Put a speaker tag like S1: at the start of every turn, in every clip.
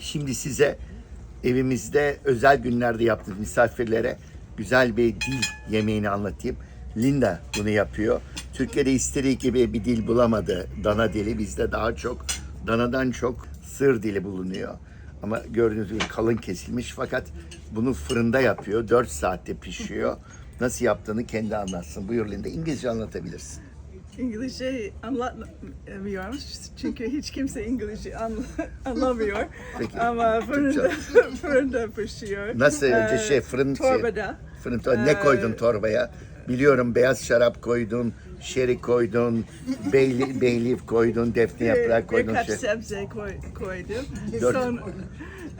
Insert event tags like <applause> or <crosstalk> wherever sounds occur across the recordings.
S1: Şimdi size evimizde özel günlerde yaptığımız misafirlere güzel bir dil yemeğini anlatayım. Linda bunu yapıyor. Türkiye'de istediği gibi bir dil bulamadı. Dana dili bizde daha çok danadan çok sır dili bulunuyor. Ama gördüğünüz gibi kalın kesilmiş fakat bunu fırında yapıyor. 4 saatte pişiyor. Nasıl yaptığını kendi anlatsın. Buyur Linda. İngilizce anlatabilirsin.
S2: İngilizce anlatmıyorum çünkü hiç kimse İngilizce anla- anlamıyor.
S1: Peki.
S2: Ama fırında, fırında <laughs> pişiyor.
S1: Nasıl önce
S2: Ee,
S1: şey fırın
S2: Torbada.
S1: Fırın tor- ne koydun torbaya? Biliyorum beyaz şarap koydun, şeri koydun, beyli, beyleaf koydun, defne yaprağı koydun.
S2: Birkaç
S1: Şey.
S2: sebze koy, koydum.
S1: Dört.
S2: Son,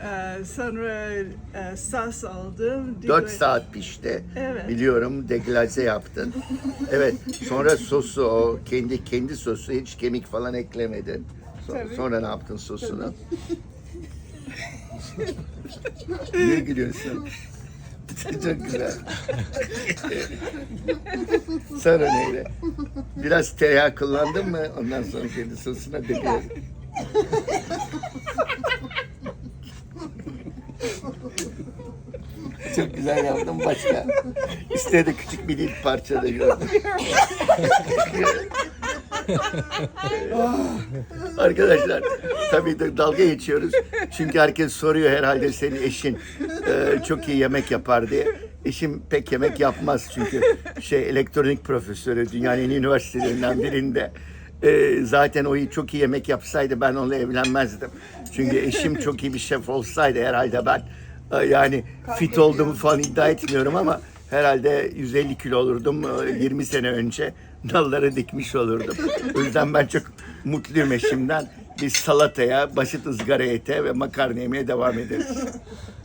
S2: e, sonra e, sos aldım.
S1: 4
S2: Dibe-
S1: saat pişti.
S2: Evet.
S1: Biliyorum deglaze yaptın. Evet. Sonra sosu o kendi kendi sosu hiç kemik falan eklemedin. So-
S2: Tabii.
S1: sonra ne yaptın sosunu? <laughs> Niye gülüyorsun? <laughs> Çok güzel. sonra neyle? Biraz tereyağı kullandın mı? Ondan sonra kendi sosuna döküyorum. Çok güzel yaptın başka. İstedi küçük bir dil parça da gördüm. Ah, Arkadaşlar tabii de dalga geçiyoruz. Çünkü herkes soruyor herhalde senin eşin e, çok iyi yemek yapar diye. Eşim pek yemek yapmaz çünkü şey elektronik profesörü dünyanın en iyi üniversitelerinden birinde. E, zaten o çok iyi yemek yapsaydı ben onunla evlenmezdim. Çünkü eşim çok iyi bir şef olsaydı herhalde ben e, yani fit olduğumu falan iddia etmiyorum ama herhalde 150 kilo olurdum e, 20 sene önce dalları dikmiş olurdum. O yüzden ben çok mutluyum eşimden. Biz salataya, basit ızgara ete ve makarna yemeye devam ederiz. <laughs>